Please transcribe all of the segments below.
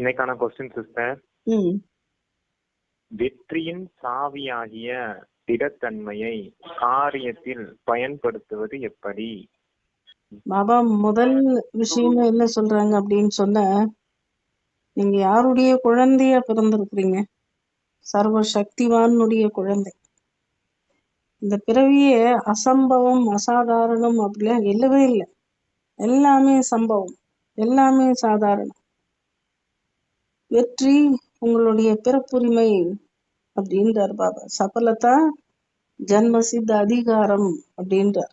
இன்னைக்கான question sister வெற்றியின் சாவியாகிய திடத்தன்மையை காரியத்தில் பயன்படுத்துவது எப்படி? பாபா முதல் விஷயம் என்ன சொல்றாங்க அப்படின்னு சொன்னா நீங்க யாருடைய குழந்தையா பிறந்திருக்கிறீங்க? சர்வ சக்திவானுடைய குழந்தை. இந்த பிறவியே அசம்பவம் அசாதாரணம் அப்படிலாம் இல்லவே இல்லை. எல்லாமே சம்பவம். எல்லாமே சாதாரணம். வெற்றி உங்களுடைய பிறப்புரிமை அப்படின்றார் பாபா. சபலதா ஜன்மசித்த அதிகாரம் அப்படின்றார்.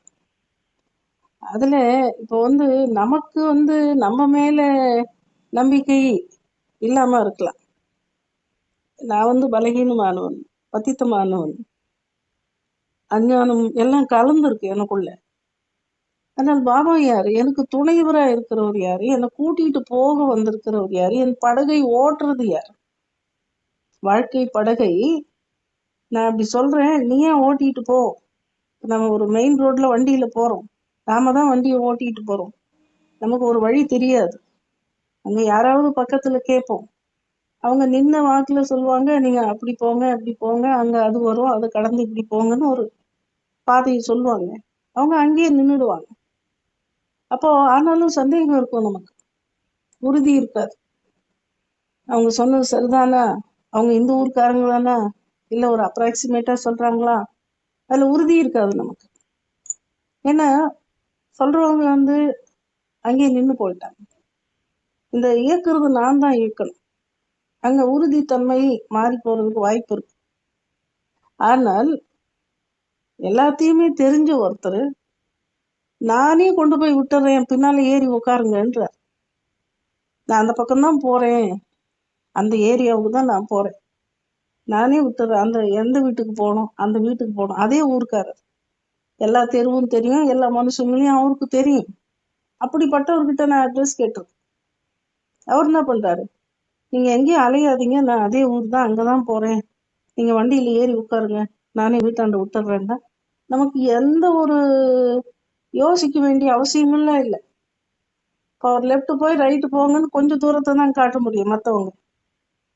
அதுல இப்போ வந்து நமக்கு வந்து நம்ம மேல நம்பிக்கை இல்லாம இருக்கலாம். நான் வந்து பலகீனமானவன் பத்தித்தமானவன் அஞ்ஞானம் எல்லாம் கலந்துருக்கு எனக்குள்ள. ஆனால் பாபா யாரு? எனக்கு துணைவராக இருக்கிறவர் யாரு? என்னை கூட்டிட்டு போக வந்திருக்கிறவர் யாரு? என் படகை ஓட்டுறது யார்? வாழ்க்கை படகை. நான் அப்படி சொல்றேன். நீ ஏன் ஓட்டிட்டு போ? நம்ம ஒரு மெயின் ரோட்ல வண்டியில போறோம். நாம தான் வண்டியை ஓட்டிட்டு போறோம். நமக்கு ஒரு வழி தெரியாது. அங்க யாராவது பக்கத்துல கேட்போம். அவங்க நின்ன வாக்குல சொல்லுவாங்க நீங்க அப்படி போங்க அப்படி போங்க. அங்க அது வரும். அதை கடந்து இப்படி போங்கன்னு ஒரு பாதையை சொல்லுவாங்க. அவங்க அங்கேயே நின்றுடுவாங்க அப்போ ஆனாலும் சந்தேகம் இருக்கும் நமக்கு. உறுதி இருக்காது. அவங்க சொன்னது சரிதானா? அவங்க இந்த ஊர்க்காரங்க தானா ஒரு அப்ராக்சிமேட்டாக சொல்றாங்களா? அதில் உறுதி இருக்காது நமக்கு. ஏன்னா சொல்றவங்க வந்து அங்கேயே நின்று போயிட்டாங்க. இந்த இயக்குறது நான் தான் இயக்கணும். அங்கே உறுதித்தன்மை மாறி போகிறதுக்கு வாய்ப்பு இருக்கு. ஆனால் எல்லாத்தையுமே தெரிஞ்ச ஒருத்தர் நானே கொண்டு போய் விட்டுறேன். பின்னால் ஏறி உட்காருங்கன்றார் நான் அந்த பக்கம்தான் போகிறேன் அந்த ஏரியாவுக்கு தான் நான் போகிறேன் நானே விட்டுறேன். அந்த எந்த வீட்டுக்கு போகணும்? அந்த வீட்டுக்கு போகணும். அதே ஊருக்காரர். எல்லா தெருவும் தெரியும். எல்லா மனுஷங்களையும் அவருக்கு தெரியும். அப்படிப்பட்டவர்கிட்ட நான் அட்ரஸ் கேட்டிருக்கேன். அவர் என்ன பண்ணுறாரு நீங்கள் எங்கேயும் அலையாதீங்க. நான் அதே ஊர் தான் அங்கே தான் போகிறேன் நீங்கள் வண்டியில் ஏறி உட்காருங்க. நானே வீட்டாண்ட விட்டுறேன்னா நமக்கு எந்த ஒரு யோசிக்க வேண்டிய அவசியமெல்லாம் இல்லை. இப்போ அவர் லெஃப்ட் போய் ரைட்டு போங்கன்னு கொஞ்சம் தூரத்தை தான் காட்ட முடியும் மற்றவங்க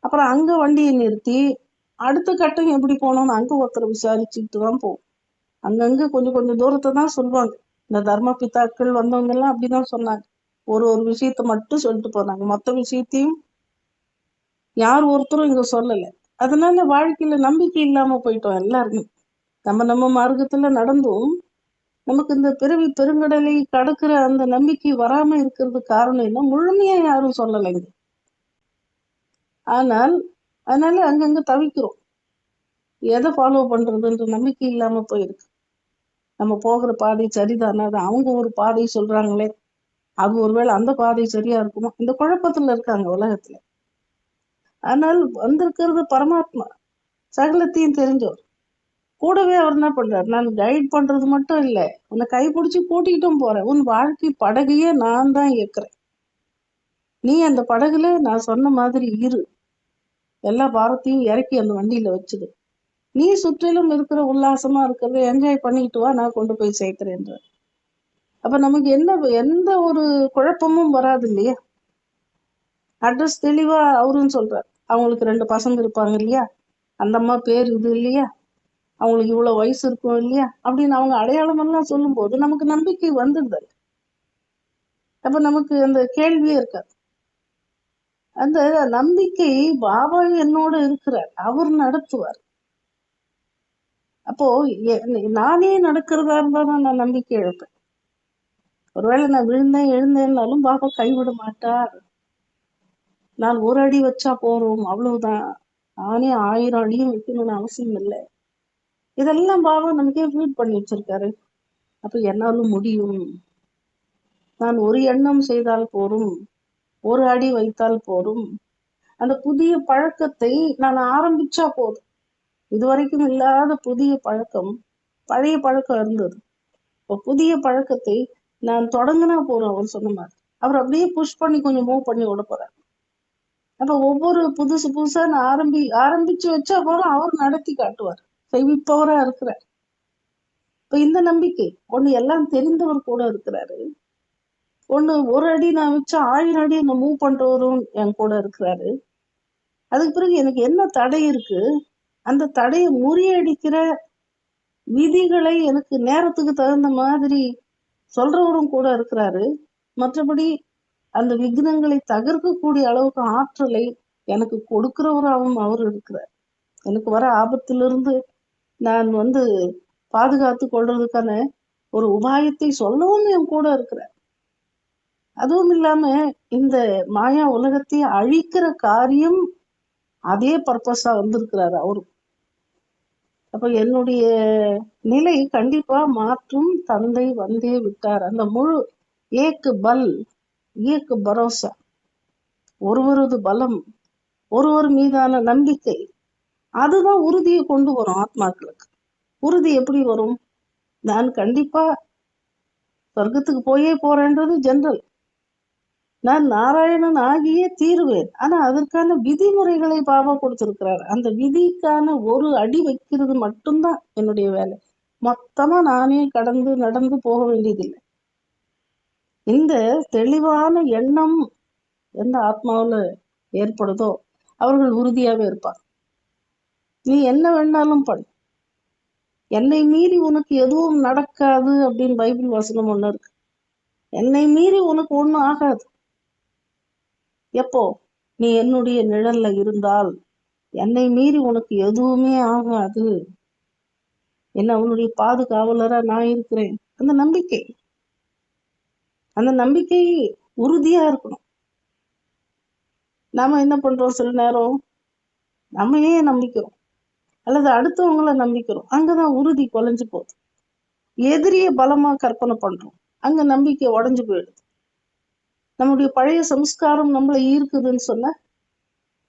அப்புறம் அங்க வண்டியை நிறுத்தி அடுத்த கட்டம் எப்படி போகணும்னு அங்க ஒருத்தரை விசாரிச்சுட்டு தான் போகும் அங்கங்க கொஞ்சம் கொஞ்சம் தூரத்தை தான் சொல்லுவாங்க. இந்த தர்ம பித்தாக்கள் வந்தவங்க எல்லாம் அப்படிதான் சொன்னாங்க. ஒரு ஒரு விஷயத்த மட்டும் சொல்லிட்டு போனாங்க. மொத்த விஷயத்தையும் யார் ஒருத்தரும் இங்க சொல்லலை. அதனால வாழ்க்கையில நம்பிக்கை இல்லாம போயிட்டோம் எல்லாருமே. நம்ம நம்ம மார்க்கத்துல நடந்தும். நமக்கு இந்த பிறவி பெருங்கடலை கடக்கிற அந்த நம்பிக்கை வராம இருக்கிறது காரணம் என்ன? முழுமையா யாரும் சொல்லலைங்க. ஆனால் அதனால அங்கங்க தவிக்கிறோம். எதை ஃபாலோ பண்றதுன்ற நம்பிக்கை இல்லாம போயிருக்கு. நம்ம போகிற பாதை சரிதானா? அது அவங்க ஒரு பாதை சொல்றாங்களே. அது ஒருவேளை அந்த பாதை சரியா இருக்குமா? இந்த குழப்பத்துல இருக்காங்க உலகத்துல. ஆனால் வந்திருக்கிறது பரமாத்மா. சகலத்தையும் தெரிஞ்சவர். கூடவே அவர் என்ன பண்றாரு? நான் கைட் பண்றது மட்டும் இல்லை. உன்னை கைப்பிடிச்சு கூட்டிகிட்டும் போறேன். உன் வாழ்க்கை படகையே நான் தான் இயக்குறேன். நீ அந்த படகுல நான் சொன்ன மாதிரி இரு. எல்லா பாரத்தையும் இறக்கி அந்த வண்டியில வச்சுது நீ சுற்றிலும் இருக்கிற உல்லாசமா இருக்கிறத என்ஜாய் பண்ணிக்கிட்டு வா நான் கொண்டு போய் சேர்க்கிறேன்ற அப்ப நமக்கு என்ன எந்த ஒரு குழப்பமும் வராது இல்லையா? அட்ரஸ் தெளிவா அவருன்னு சொல்றாரு. அவங்களுக்கு ரெண்டு பசங்க இருப்பாங்க இல்லையா? அந்த அம்மா பேர் இது இல்லையா? அவங்களுக்கு இவ்வளவு வயசு இருக்கும் இல்லையா? அப்படின்னு அவங்க அடையாளம் எல்லாம் சொல்லும் போது நமக்கு நம்பிக்கை வந்துடுது அப்ப நமக்கு அந்த கேள்வியே இருக்காது. அந்த நம்பிக்கை பாபா என்னோட இருக்கிறார். அவர் நடத்துவார். அப்போ நானே நடக்கிறதா இருந்தா தான் நான் நம்பிக்கை இழப்பேன். ஒருவேளை நான் விழுந்தேன் எழுந்தேன்னாலும் பாபா கைவிட மாட்டார். நான் ஒரு அடி வச்சா போறோம் அவ்வளவுதான். நானே ஆயிரம் அடியும் வைக்கணும்னு அவசியம் இல்லை. இதெல்லாம் பாபா நமக்கே ஃபீட் பண்ணி வச்சிருக்காரு. அப்ப என்னாலும் முடியும்? நான் ஒரு எண்ணம் செய்தால் போரும். ஒரு அடி வைத்தால் போரும். அந்த புதிய பழக்கத்தை நான் ஆரம்பிச்சா போதும். இதுவரைக்கும் இல்லாத புதிய பழக்கம் பழைய பழக்கம் இருந்தது. இப்போ புதிய பழக்கத்தை நான் தொடங்கினா போறோம் அவர் சொன்ன மாதிரி. அவர் அப்படியே புஷ் பண்ணி கொஞ்சம் மூவ் பண்ணி விட போறாரு. அப்ப ஒவ்வொரு புதுசு புதுசா நான் ஆரம்பி ஆரம்பிச்சு வச்சா போறோம் அவர் நடத்தி காட்டுவார். செய்விப்பவரா இருக்கிறார். இப்ப இந்த நம்பிக்கை ஒண்ணு எல்லாம் தெரிந்தவர் கூட இருக்கிறாரு. ஒண்ணு ஒரு அடி நான் வச்சா ஆயிரம் அடி என்ன மூவ் பண்றவரும் என் கூட இருக்கிறாரு. அதுக்கு பிறகு எனக்கு என்ன தடை இருக்கு? அந்த தடையை முறியடிக்கிற விதிகளை எனக்கு நேரத்துக்கு தகுந்த மாதிரி சொல்றவரும் கூட இருக்கிறாரு. மற்றபடி அந்த விக்னங்களை தகர்க்கக்கூடிய அளவுக்கு ஆற்றலை எனக்கு கொடுக்கிறவராகவும் அவர் இருக்கிறார். எனக்கு வர ஆபத்திலிருந்து நான் வந்து பாதுகாத்து கொள்றதுக்கான ஒரு உபாயத்தை சொல்லவும் என் கூட இருக்கிறார். அதுவும் இல்லாம இந்த மாயா உலகத்தை அழிக்கிற காரியம் அதே பர்பஸா வந்திருக்கிறாரு அவரும். அப்ப என்னுடைய நிலை கண்டிப்பா மாற்றும் தந்தை வந்தே விட்டார். அந்த முழு ஏக்கு பல் ஏக்கு பரோசா ஒருவரது பலம் ஒருவர் மீதான நம்பிக்கை அதுதான் உறுதியை கொண்டு வரும் ஆத்மாக்களுக்கு. உறுதி எப்படி வரும்? நான் கண்டிப்பா சொர்க்கத்துக்கு போயே போறேன்றது ஜென்ரல் நான் நாராயணன் ஆகியே தீருவேன். ஆனா அதற்கான விதிமுறைகளை பாபா கொடுத்திருக்கிறார். அந்த விதிக்கான ஒரு அடி வைக்கிறது மட்டும்தான் என்னுடைய வேலை. மொத்தமா நானே கடந்து நடந்து போக வேண்டியதில்லை. இந்த தெளிவான எண்ணம் எந்த ஆத்மாவுல ஏற்படுதோ அவர்கள் உறுதியாவே இருப்பாங்க நீ என்ன வேணாலும் பண். என்னை மீறி உனக்கு எதுவும் நடக்காது அப்படின்னு பைபிள் வசனம் ஒன்று இருக்கு. என்னை மீறி உனக்கு ஒண்ணும் ஆகாது. எப்போ? நீ என்னுடைய நிழல்ல இருந்தால் என்னை மீறி உனக்கு எதுவுமே ஆகாது. என்ன உன்னுடைய பாதுகாவலரா நான் இருக்கிறேன். அந்த நம்பிக்கை. அந்த நம்பிக்கை உறுதியா இருக்கணும். நாம என்ன பண்றோம் சில நேரம்? நம்ம ஏன் நம்பிக்கிறோம்? அல்லது அடுத்தவங்கள நம்பிக்கிறோம். அங்கதான் உறுதி குலைஞ்சு போகுது. எதிரிய பலமா கற்பனை பண்றோம். அங்க நம்பிக்கை உடஞ்சு போயிடுது. நம்முடைய பழைய சம்ஸ்காரம் நம்மளை ஈர்க்குதுன்னு சொன்ன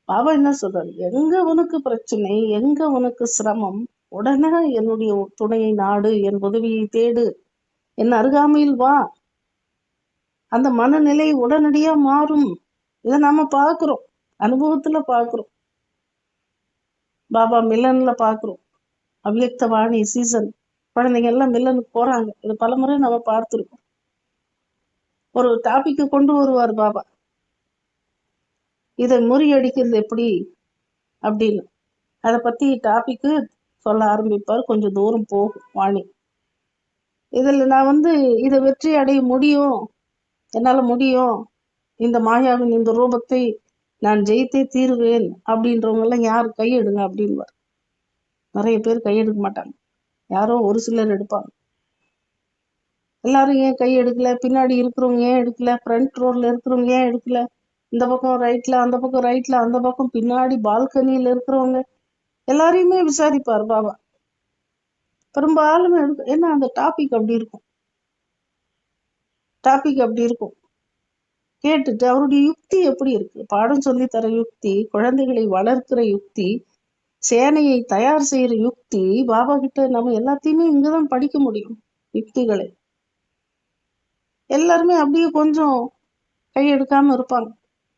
பாபா என்ன சொல்றாரு? எங்க உனக்கு பிரச்சனை எங்க உனக்கு சிரமம் உடனே என்னுடைய துணையை நாடு என் உதவியை தேடு என் அருகாமையில் வா. அந்த மனநிலை உடனடியா மாறும். இதை நாம பாக்குறோம் அனுபவத்துல பாக்குறோம் பாபா மில்லன்ல பாக்குறோம். அவ்யக்த வாணி சீசன் குழந்தைங்க எல்லாம் மில்லனுக்கு போறாங்க. இது பலமுறை நம்ம பார்த்திருக்கோம். ஒரு டாபிக் கொண்டு வருவார் பாபா. இதை முறியடிக்கிறது எப்படி? அப்படின்னு. அதை பத்தி டாபிக்கு சொல்ல ஆரம்பிப்பார். கொஞ்சம் தூரம் போகும் வாணி. இதில் நான் வந்து இதை வெற்றி அடைய முடியும்? என்னால முடியும்? இந்த மாயாவின் இந்த ரூபத்தை நான் ஜெயித்தே தீருவேன் அப்படின்றவங்கெல்லாம் யார் கையெடுங்க அப்படின்வார் நிறைய பேர் கையெடுக்க மாட்டாங்க. யாரோ ஒரு சிலர் எடுப்பாங்க. எல்லாரும் ஏன் கை எடுக்கல பின்னாடி இருக்கிறவங்க ஏன் எடுக்கல? ஃப்ரண்ட் ரோட்ல இருக்கிறவங்க ஏன் எடுக்கல? இந்த பக்கம் ரைட்ல அந்த பக்கம் ரைட்ல அந்த பக்கம் பின்னாடி பால்கனியில இருக்கிறவங்க எல்லாரையுமே விசாரிப்பார் பாபா. பெரும்பாலும் எடுக்க ஏன்னா அந்த டாபிக் அப்படி இருக்கும். டாபிக் அப்படி இருக்கும். கேட்டுட்டு அவருடைய யுக்தி எப்படி இருக்கு? பாடம் சொல்லி தர யுக்தி குழந்தைகளை வளர்க்கிற யுக்தி சேனையை தயார் செய்யற யுக்தி பாபா கிட்ட நம்ம எல்லாத்தையுமே இங்கதான் படிக்க முடியும் யுக்திகளை. எல்லாருமே அப்படியே கொஞ்சம் கையெடுக்காம இருப்பாங்க.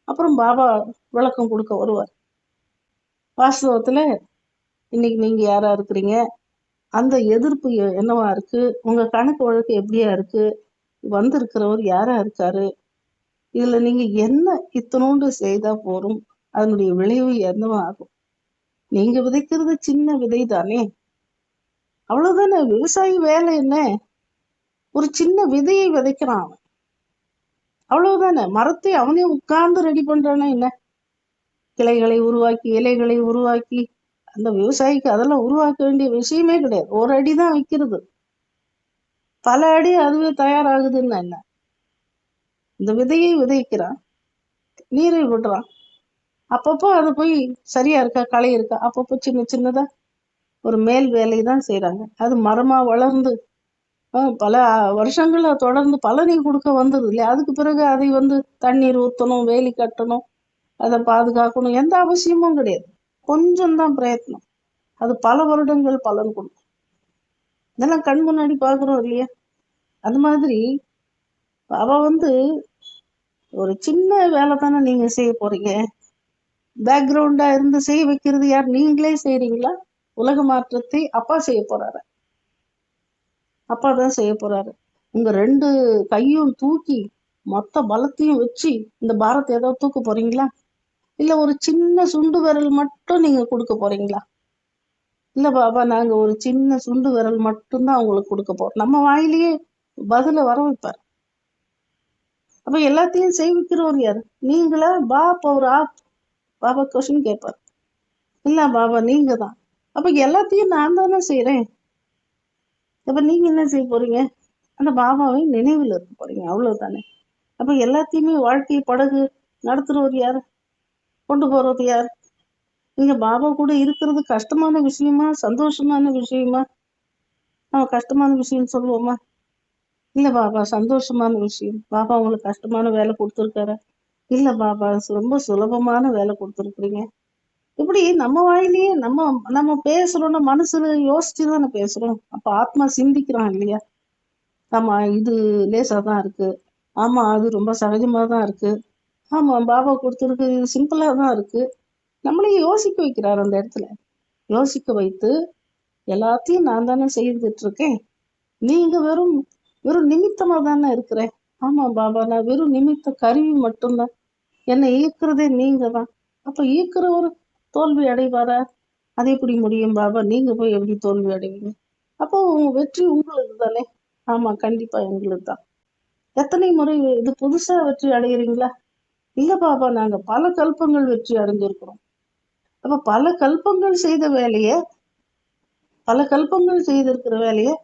அப்புறம் பாபா விளக்கம் கொடுக்க வருவார். வாஸ்தவத்துல இன்னைக்கு நீங்க யாரா இருக்கிறீங்க? அந்த எதிர்ப்பு என்னவா இருக்கு? உங்க கணக்கு வழக்கு எப்படியா இருக்கு? வந்திருக்கிறவர் யாரா இருக்காரு? இதுல நீங்க என்ன இத்தனோண்டு செய்தா போறோம் அதனுடைய விளைவு என்னவா ஆகும்? நீங்க விதைக்கிறது சின்ன விதை தானே அவ்வளவுதானே? விவசாயி வேலை என்ன? ஒரு சின்ன விதையை விதைக்கிறான் அவன். அவ்வளவுதானே? மரத்தை அவனே உட்கார்ந்து ரெடி பண்றானா என்ன? கிளைகளை உருவாக்கி இலைகளை உருவாக்கி அந்த விவசாயிக்கு அதெல்லாம் உருவாக்க வேண்டிய விஷயமே கிடையாது. ஒரு அடி தான் வைக்கிறது. பல அடி அதுவே தயாராகுதுன்னா என்ன? இந்த விதையை விதைக்கிறான். நீரை விடுறான் அப்பப்போ அது போய் சரியா இருக்கா? களை இருக்கா? அப்பப்போ சின்ன சின்னதா ஒரு மேல் வேலை தான் செய்கிறாங்க அது மரமா வளர்ந்து பல வருஷங்களை தொடர்ந்து பலனை கொடுக்க வந்துருது இல்லையா? அதுக்கு பிறகு அதை வந்து தண்ணீர் ஊத்தணும் வேலி கட்டணும் அதை பாதுகாக்கணும். எந்த அவசியமும் கிடையாது. கொஞ்சம்தான் பிரயத்னம். அது பல வருடங்கள் பலன் கொடுக்கும். இதெல்லாம் கண் முன்னாடி பாக்குறோம் இல்லையா? அது மாதிரி அவள் வந்து ஒரு சின்ன வேலை தானே நீங்க செய்ய போறீங்க? பேக்ரவுண்டா இருந்து செய்ய வைக்கிறது யார்? நீங்களே செய்கிறீங்களா உலக மாற்றத்தை அப்பா செய்ய போறாரு. அப்பா தான் செய்ய போறாரு. உங்க ரெண்டு கையும் தூக்கி மொத்த பலத்தையும் வச்சு இந்த பாரத்தை ஏதோ தூக்க போறீங்களா? இல்ல ஒரு சின்ன சுண்டு விரல் மட்டும் நீங்க கொடுக்க போறீங்களா? இல்ல பாபா நாங்க ஒரு சின்ன சுண்டு விரல் மட்டும்தான் அவங்களுக்கு கொடுக்க போறோம். நம்ம வாயிலேயே பதில வர வைப்பார். அப்ப எல்லாத்தையும் செய்விக்கிறவர் யார்? நீங்களா? பாப் ஒரு ஆப். பாபா கொஸ்டின் கேட்பார். இல்ல பாபா நீங்க தான் அப்ப எல்லாத்தையும் நான் தானே செய்யறேன் அப்ப நீங்க என்ன செய்ய போறீங்க? அந்த பாபாவை நினைவில் இருக்க போறீங்க. அவ்வளவுதானே. அப்ப எல்லாத்தையுமே வாழ்க்கை படகு நடத்துறவர் யார்? கொண்டு போறது யார்? நீங்க பாபா கூட இருக்கிறது கஷ்டமான விஷயமா சந்தோஷமான விஷயமா? நம்ம கஷ்டமான விஷயம் சொல்லுவோமா? இல்ல பாபா சந்தோஷமான விஷயம். பாபா உங்களுக்கு கஷ்டமான வேலை கொடுத்துருக்காரு. இல்ல பாபா ரொம்ப சுலபமான வேலை கொடுத்துருக்குறீங்க. இப்படி நம்ம வாயிலேயே நம்ம நம்ம பேசுறோம்னா மனசுல யோசிச்சு தானே பேசுறோம். அப்ப ஆத்மா சிந்திக்கிறான் இல்லையா? ஆமா இது லேசா தான் இருக்கு. ஆமா அது ரொம்ப சகஜமா தான் இருக்கு. ஆமா பாபா கொடுத்துருக்கு இது சிம்பிளா தான் இருக்கு. நம்மளையும் யோசிக்க வைக்கிறார் அந்த இடத்துல. யோசிக்க வைத்து எல்லாத்தையும் நான் தானே செய்துட்டு இருக்கேன். நீங்க வெறும் வெறும் நிமித்தமா தானே இருக்கிறேன். ஆமா பாபா நான் வெறும் நிமித்த கருவி மட்டும்தான். என்னை ஈர்க்கிறதே நீங்கள் தான் ஈர்க்கிற ஒரு தோல்வி அடைவாரா? அது எப்படி முடியும் பாபா? நீங்க போய் எப்படி தோல்வி அடைவீங்க? அப்போ உங்க வெற்றி உங்களுக்கு தானே ஆமா கண்டிப்பா எங்களுக்கு தான் எத்தனை முறை இது புதுசா வெற்றி அடைகிறீங்களா இல்ல பாபா நாங்க பல கல்பங்கள் வெற்றி அடைஞ்சிருக்கிறோம். அப்ப பல கல்பங்கள் செய்த வேலையை பல கல்பங்கள் செய்திருக்கிற வேலையை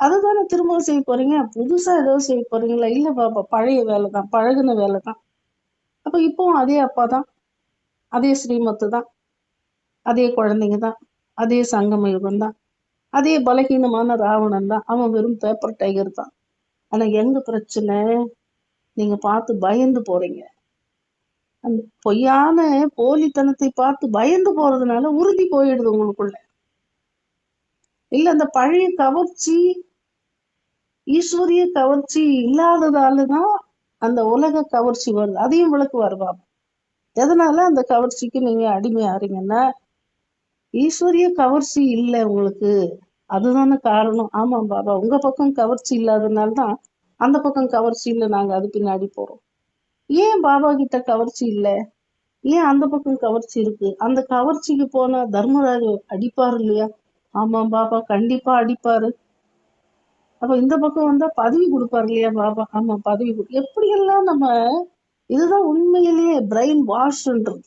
அதுதானே திருமணம் செய்ய போறீங்க? புதுசா ஏதோ செய்ய போறீங்களா? இல்ல பாப்பா பழைய வேலை தான் பழகுன வேலை தான் அப்ப இப்பவும் அதே அப்பா தான் அதே ஸ்ரீமத்து தான் அதே குழந்தைங்க தான் அதே சங்கம யுகம் தான் அதே பலகீனமான ராவணன் தான் அவன் வெறும் பேப்பர் டைகர் தான். ஆனா எங்க பிரச்சனை? நீங்க பார்த்து பயந்து போறீங்க. அந்த பொய்யான போலித்தனத்தை பார்த்து பயந்து போறதுனால உறுதி போயிடுது உங்களுக்குள்ள. இல்ல அந்த பழைய கவர்ச்சி ஈஸ்வரிய கவர்ச்சி இல்லாததாலதான் அந்த உலக கவர்ச்சி வருது. அதையும் விளக்குவார் பாபா. எதனால அந்த கவர்ச்சிக்கு நீங்க அடிமையாறீங்கன்னா ஈஸ்வரிய கவர்ச்சி இல்லை உங்களுக்கு. அதுதானே காரணம். ஆமா பாபா உங்க பக்கம் கவர்ச்சி இல்லாதனால தான் அந்த பக்கம் கவர்ச்சி இல்லை நாங்க அது பின்னாடி போறோம். ஏன் பாபா கிட்ட கவர்ச்சி இல்ல? ஏன் அந்த பக்கம் கவர்ச்சி இருக்கு? அந்த கவர்ச்சிக்கு போனா தர்மராஜ் அடிப்பாரு இல்லையா? ஆமா பாபா கண்டிப்பா அடிப்பாரு. அப்போ இந்த பக்கம் வந்தா பதவி கொடுப்பாரு இல்லையா பாபா? ஆமா பதவி கொடு. எப்படியெல்லாம் நம்ம இதுதான் உண்மையிலேயே பிரெயின் வாஷ்ன்றது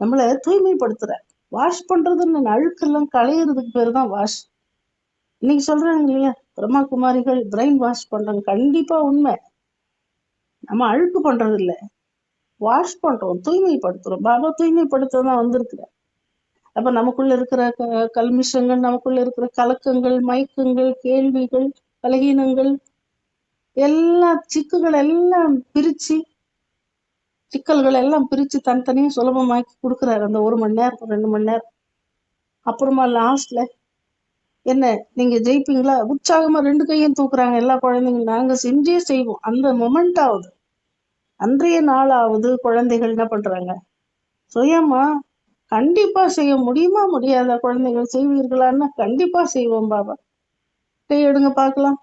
நம்மள தூய்மைப்படுத்துற. வாஷ் பண்றதுன்னு அழுக்கெல்லாம் களையிறதுக்கு பேர் தான் வாஷ் இன்னைக்கு சொல்றாங்க இல்லையா பிரம்மா குமாரிகள் பிரெயின் வாஷ் பண்றாங்க கண்டிப்பா உண்மை. நம்ம அழுக்கு பண்றது இல்ல வாஷ் பண்றோம் தூய்மைப்படுத்துறோம். பாபா தூய்மைப்படுத்த தான் வந்திருக்கிறேன் அப்ப நமக்குள்ள இருக்கிற க- கல்மிஷங்கள் நமக்குள்ள இருக்கிற கலக்கங்கள் மயக்கங்கள் கேள்விகள் பலகீனங்கள் எல்லா சிக்குகள் எல்லாம் பிரிச்சு சிக்கல்கள் எல்லாம் பிரிச்சு தனித்தனியா சுலபமாக்கி கொடுக்குறாரு. அந்த ஒரு மணி நேரம் ரெண்டு மணி நேரம். அப்புறமா லாஸ்ட்ல என்ன நீங்க ஜெயிப்பீங்களா? உற்சாகமா ரெண்டு கையும் தூக்குறாங்க எல்லா குழந்தைங்களும். நாங்க செஞ்சே செய்வோம். அந்த மொமெண்ட் ஆகுது அன்றைய நாளாவது குழந்தைகள் என்ன பண்றாங்க? சுயமா கண்டிப்பா செய்ய முடியுமா முடியாத குழந்தைகள் செய்வீர்களான்னா கண்டிப்பா செய்வோம் பாபா. கை எடுங்க பார்க்கலாம்.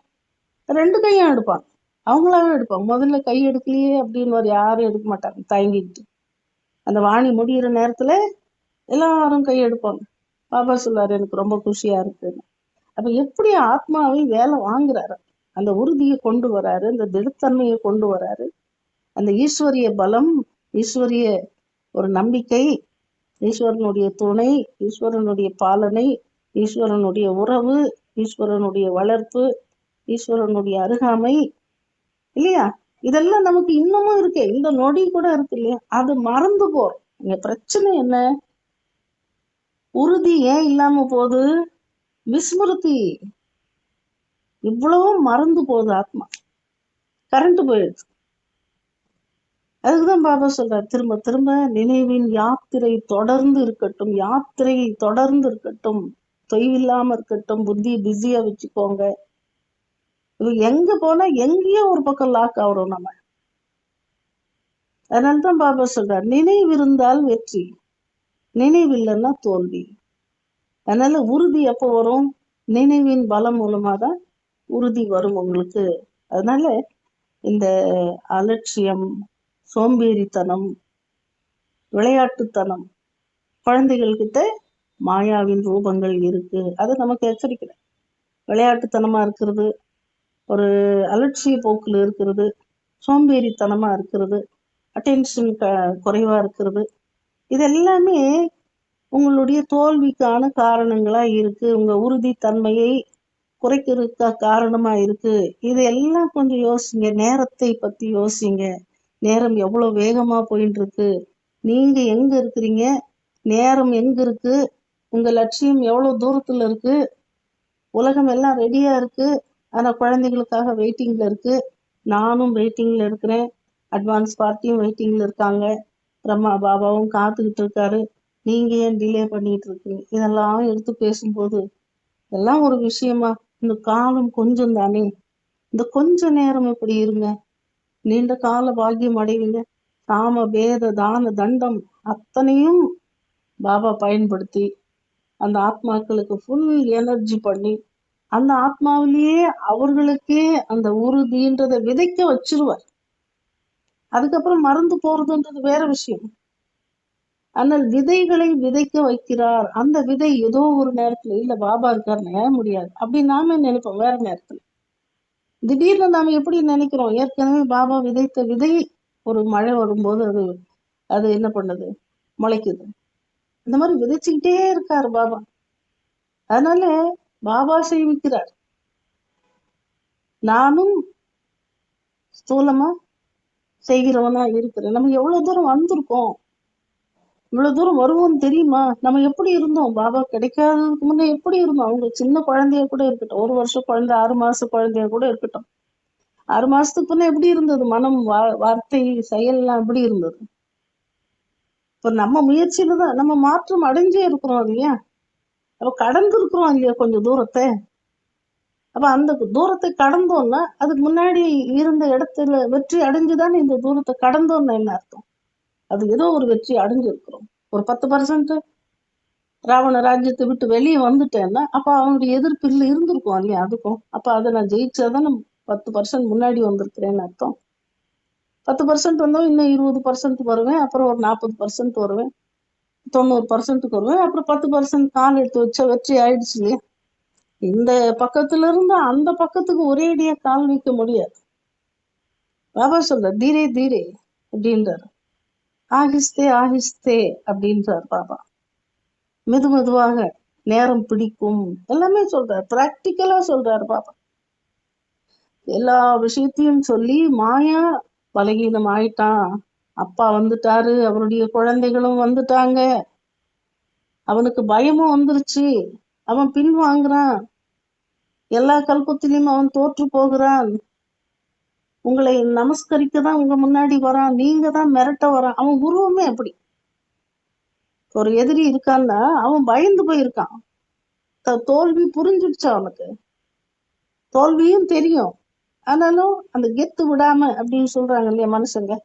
ரெண்டு கையும் எடுப்பான். அவங்களாவே எடுப்பான். முதல்ல கை எடுக்கலையே அப்படின்னு யாரும் எடுக்க மாட்டாங்க. தயங்கிட்டு அந்த வாணி முடியிற நேரத்துல எல்லாரும் கை எடுப்பாங்க. பாபா சொல்லாரு எனக்கு ரொம்ப குஷியா இருக்குன்னு. அப்ப எப்படி ஆத்மாவை வேலை வாங்குறாரு? அந்த உறுதியை கொண்டு வராரு. அந்த திடத்தன்மையை கொண்டு வராரு. அந்த ஈஸ்வரிய பலம் ஈஸ்வரிய ஒரு நம்பிக்கை ஈஸ்வரனுடைய துணை ஈஸ்வரனுடைய பாலனை ஈஸ்வரனுடைய உறவு ஈஸ்வரனுடைய வளர்ப்பு ஈஸ்வரனுடைய அருகாமை இல்லையா? இதெல்லாம் நமக்கு இன்னமும் இருக்கு. இந்த நொடி கூட இருக்கு இல்லையா? அது மறந்து போறோம். இங்க பிரச்சனை என்ன? உறுதி ஏன் இல்லாம போகுது? விஸ்மிருதி. இவ்வளவும் மறந்து போகுது ஆத்மா. கரண்ட் போயிடுது அதுக்குதான் பாபா சொல்றார் திரும்ப திரும்ப நினைவின் யாத்திரை தொடர்ந்து இருக்கட்டும் யாத்திரை தொடர்ந்து இருக்கட்டும் தொய்வில்லாம இருக்கட்டும் புத்தி பிஸியா வச்சுக்கோங்க. இது எங்க போனா எங்கேயோ ஒரு பக்கம் லாக் ஆகிறோம் நம்ம. அதனாலதான் பாபா சொல்றார் நினைவு இருந்தால் வெற்றி நினைவில்லைன்னா தோல்வி. அதனால உறுதி எப்போ வரும்? நினைவின் பலம் மூலமா தான் உறுதி வரும் உங்களுக்கு. அதனால இந்த அலட்சியம் சோம்பேறித்தனம் விளையாட்டுத்தனம். குழந்தைகள் கிட்ட மாயாவின் ரூபங்கள் இருக்கு. அது நமக்கு எச்சரிக்கலை. விளையாட்டுத்தனமா இருக்கிறது ஒரு அலட்சிய போக்குல இருக்கிறது சோம்பேறித்தனமா இருக்கிறது அட்டென்ஷன் க குறைவா இருக்கிறது. இது எல்லாமே உங்களுடைய தோல்விக்கான காரணங்களா இருக்கு. உங்க உறுதித்தன்மையை குறைக்கிறதுக்கா காரணமா இருக்கு. இது எல்லாம் கொஞ்சம் யோசிங்க. நேரத்தை பத்தி யோசிங்க. நேரம் எவ்வளோ வேகமாக போயின்னு இருக்கு நீங்க எங்க இருக்கிறீங்க? நேரம் எங்க இருக்கு? உங்க லட்சியம் எவ்வளோ தூரத்தில் இருக்கு? உலகம் எல்லாம் ரெடியா இருக்கு. ஆனால் குழந்தைகளுக்காக வெயிட்டிங்ல இருக்கு. நானும் வெயிட்டிங்ல இருக்கிறேன். அட்வான்ஸ் பார்ட்டியும் வெயிட்டிங்ல இருக்காங்க. பிரம்மா பாபாவும் காத்துக்கிட்டு இருக்காரு. நீங்க ஏன் டிலே பண்ணிட்டு இருக்கீங்க? இதெல்லாம் எடுத்து பேசும்போது இதெல்லாம் ஒரு விஷயமா. இந்த காலம் கொஞ்சம் தானே இந்த கொஞ்ச நேரம் இப்படி இருங்க? நீண்ட கால பாக்கியம் அடைவீங்க. சாம பேத தான தண்டம் அத்தனையும் பாபா பயன்படுத்தி அந்த ஆத்மாக்களுக்கு ஃபுல் எனர்ஜி பண்ணி அந்த ஆத்மாவிலேயே அவர்களுக்கே அந்த உறுதின்றதை விதைக்க வச்சிருவார். அதுக்கப்புறம் மறந்து போறதுன்றது வேற விஷயம். ஆனால் விதைகளை விதைக்க வைக்கிறார். அந்த விதை ஏதோ ஒரு நேரத்துல இல்ல பாபா இருக்கார் நேர முடியாது? அப்படி நாம நினைப்போம். வேற நேரத்துல. திடீர்னு நாம எப்படி நினைக்கிறோம்? ஏற்கனவே பாபா விதைத்த விதை ஒரு மழை வரும்போது அது அது என்ன பண்ணுது? முளைக்குது. இந்த மாதிரி விதைச்சுக்கிட்டே இருக்காரு பாபா. அதனால பாபா சேமிக்கிறார். நானும் ஸ்தூலமா செய்கிறவனா இருக்கிறேன். நம்ம எவ்வளவு தூரம் வந்திருக்கோம்? இவ்வளவு தூரம் வருவோம்னு தெரியுமா? நம்ம எப்படி இருந்தோம்? பாபா கிடைக்காததுக்கு முன்னே எப்படி இருந்தோம்? அவங்க சின்ன குழந்தைய கூட இருக்கட்டும். ஒரு வருஷம் குழந்தை ஆறு மாச குழந்தைய கூட இருக்கட்டும். ஆறு மாசத்துக்கு முன்னே எப்படி இருந்தது? மனம் வா- வார்த்தை செயல் எல்லாம் எப்படி இருந்தது? இப்ப நம்ம முயற்சியில தான் நம்ம மாற்றம் அடைஞ்சே இருக்கிறோம் இல்லையா? அப்ப கடந்து இருக்கிறோம் இல்லையா கொஞ்சம் தூரத்தை? அப்ப அந்த தூரத்தை கடந்தோம்னா அதுக்கு முன்னாடி இருந்த இடத்துல வெற்றி அடைஞ்சுதானே இந்த தூரத்தை கடந்தோம்னா என்ன அர்த்தம்? அது ஏதோ ஒரு வெற்றி அடைஞ்சிருக்கிறோம். ஒரு பத்து பர்சன்ட் ராவண ராஜ்யத்தை விட்டு வெளியே வந்துட்டேன்னா அப்போ அவனுடைய எதிர்ப்பு இல்லை இருந்திருக்கும் இல்லையா? அதுக்கும். அப்போ அதை நான் ஜெயிச்சாதான் பத்து பர்சன்ட் முன்னாடி வந்திருக்கிறேன்னு அர்த்தம். பத்து பர்சன்ட் வந்தோம் இன்னும் இருபது பர்சன்ட் வருவேன் அப்புறம் ஒரு நாற்பது பர்சன்ட் வருவேன் தொண்ணூறு பர்சன்ட்டுக்கு வருவேன் அப்புறம் பத்து பர்சன்ட் கால் எடுத்து வச்சா வெற்றி ஆயிடுச்சு இல்லையா? இந்த பக்கத்துல இருந்து அந்த பக்கத்துக்கு ஒரேடியா கால் வைக்க முடியாது. பாபா சொல்ற தீரே தீரே அப்படின்றாரு. ஆகிஸ்தே ஆகிஸ்தே அப்படின்றார் பாபா. மெது மெதுவாக நேரம் பிடிக்கும். எல்லாமே சொல்றார். பிராக்டிக்கலா சொல்றாரு பாபா. எல்லா விஷயத்தையும் சொல்லி மாயா பலகீனம் ஆயிட்டான். அப்பா வந்துட்டாரு அவருடைய குழந்தைகளும் வந்துட்டாங்க. அவனுக்கு பயமும் வந்துருச்சு. அவன் பின் வாங்குறான் எல்லா கல்பத்திலையும் அவன் தோற்று போகிறான். உங்களை நமஸ்கரிக்க தான் உங்க முன்னாடி வரான். நீங்க தான் மிரட்ட வரான். அவன் உருவமே அப்படி. ஒரு எதிரி இருக்கான்னா அவன் பயந்து போயிருக்கான். தோல்வி புரிஞ்சிடுச்சு அவனுக்கு? தோல்வியும் தெரியும். ஆனாலும் அந்த கெத்து விடாம அப்படின்னு சொல்றாங்க இல்லையா மனுஷங்க?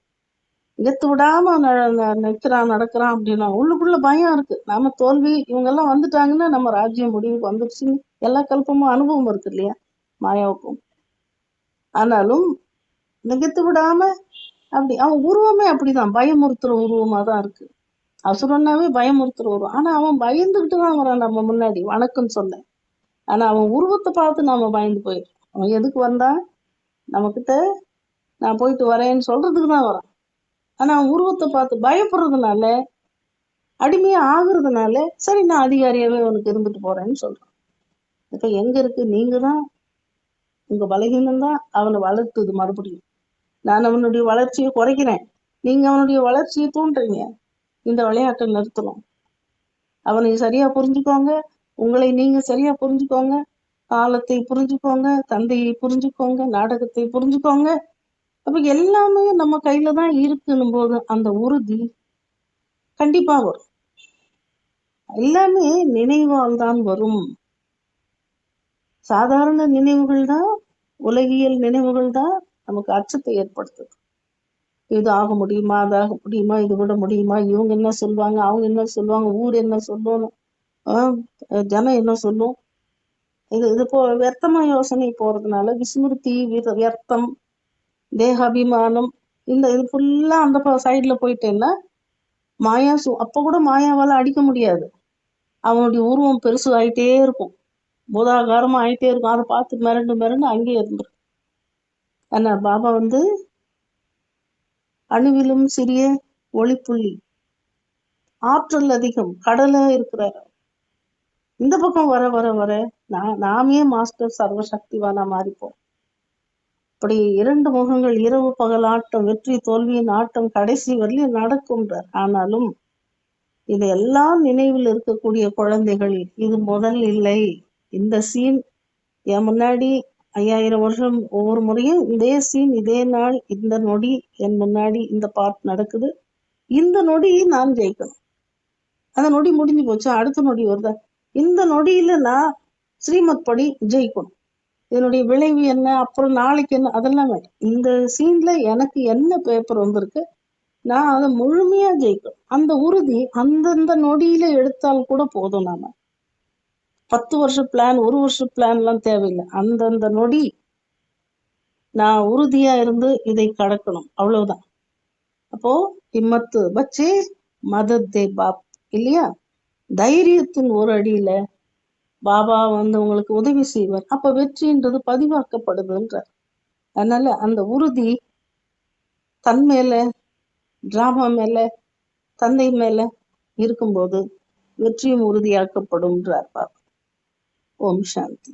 கெத்து விடாம ந- நடக்கிறான் அப்படின்னா உள்ளுக்குள்ள பயம் இருக்கு. நாம தோல்வி இவங்க எல்லாம் வந்துட்டாங்கன்னா நம்ம ராஜ்யம் முடிவுக்கு வந்துருச்சுன்னு எல்லா கல்பமும் அனுபவம் இருக்கு இல்லையா? மாயாவுக்கும். ஆனாலும் நிகழ்த்து விடாம அப்படி அவன் உருவமே அப்படிதான். பயமுறுத்துற உருவமா தான் இருக்கு. அசுரன்னாவே பயமுறுத்துற உருவம். ஆனா அவன் பயந்துகிட்டு தான் வரான் நம்ம முன்னாடி. வணக்கம் சொல்ல. ஆனா அவன் உருவத்தை பார்த்து நாம பயந்து போயிடும் அவன் எதுக்கு வந்தான்? நம்ம கிட்ட நான் போயிட்டு வரேன்னு சொல்றதுக்கு தான் வரான். ஆனா அவன் உருவத்தை பார்த்து பயப்படுறதுனால அடிமையா ஆகுறதுனால சரி நான் அதிகாரியாவே உனக்கு இருந்துட்டு போறேன்னு சொல்றான். இப்ப எங்க இருக்கு? நீங்க தான் உங்க பலகீனம் தான் அவனை வளர்த்துது மறுபடியும். நான் அவனுடைய வளர்ச்சியை குறைக்கிறேன். நீங்க அவனுடைய வளர்ச்சியை தூண்டுறீங்க. இந்த விளையாட்டை நிறுத்தணும். அவனை சரியா புரிஞ்சுக்கோங்க. உங்களை நீங்க சரியா புரிஞ்சுக்கோங்க. காலத்தை புரிஞ்சுக்கோங்க. தந்தையை புரிஞ்சுக்கோங்க. நாடகத்தை புரிஞ்சுக்கோங்க. அப்ப எல்லாமே நம்ம கையில தான் இருக்குன்னும் போது அந்த உறுதி கண்டிப்பா வரும். எல்லாமே நினைவால் தான் வரும். சாதாரண நினைவுகள் தான் உலகியல் நினைவுகள் தான் நமக்கு அச்சத்தை ஏற்படுத்துது. இது ஆக முடியுமா? அது ஆக முடியுமா? இது விட முடியுமா? இவங்க என்ன சொல்லுவாங்க? அவங்க என்ன சொல்லுவாங்க? ஊர் என்ன சொல்லணும்? ஜனம் என்ன சொல்லும்? இது இது போ வர்த்தமா யோசனை போறதுனால விஸ்மிருதி வியர்த்தம் தேகாபிமானம் இந்த இது ஃபுல்லா அந்த சைடில் போயிட்டேன்னா மாயா சு அப்போ கூட மாயாவால் அடிக்க முடியாது. அவனுடைய உருவம் பெருசு ஆயிட்டே இருக்கும். பூதாகாரமா ஆயிட்டே இருக்கும். அதை பார்த்து மிரண்டு மிரண்டு அங்கேயே இருந்துரும். ஆனால் பாபா வந்து அணுவிலும் சிறிய ஒளிப்புள்ளி. ஆற்றல் அதிகம் கடல இருக்கிறார். இந்த பக்கம் வர வர வர நா- நாமே மாஸ்டர் சர்வசக்திவானா மாறிப்போம். இப்படி இரண்டு முகங்கள் இரவு பகல் ஆட்டம் வெற்றி தோல்வியின் ஆட்டம் கடைசி வரலையும் நடக்கும்ன்றார். ஆனாலும் இதையெல்லாம் நினைவில் இருக்கக்கூடிய குழந்தைகள் இது முதல் இல்லை. இந்த சீன் என் முன்னாடி ஐயாயிரம் வருஷம் ஒவ்வொரு முறையும் இதே சீன் இதே நாள் இந்த நொடி என் முன்னாடி இந்த பார்ட் நடக்குது. இந்த நொடி நான் ஜெயிக்கணும். அந்த நொடி முடிஞ்சு போச்சு அடுத்த நொடி வருதா? இந்த நொடியில நான் ஸ்ரீமத் படி ஜெயிக்கணும். இதனுடைய விளைவு என்ன அப்புறம் நாளைக்கு என்ன அதெல்லாம் வேணும். இந்த சீன்ல எனக்கு என்ன பேப்பர் வந்திருக்கு நான் அதை முழுமையா ஜெயிக்கணும். அந்த உறுதி அந்தந்த நொடியில எடுத்தால் கூட போதும் நாம. பத்து வருஷ பிளான் ஒரு வருஷ பிளான் எல்லாம் தேவையில்லை. அந்தந்த நொடி நான் உறுதியா இருந்து இதை கடக்கணும். அவ்வளவுதான். அப்போ இம்மத்து பச்சே மதத்தே பாப் இல்லையா? தைரியத்தின் ஒரு அடியில பாபா வந்து உங்களுக்கு உதவி செய்வார். அப்ப வெற்றின்றது பதிவாக்கப்படுதுன்றார். அதனால அந்த உறுதி தன் மேல டிராமா மேல தந்தை மேல இருக்கும்போது வெற்றியும் உறுதியாக்கப்படும்ன்றார் பாபா. ఓం శాంతి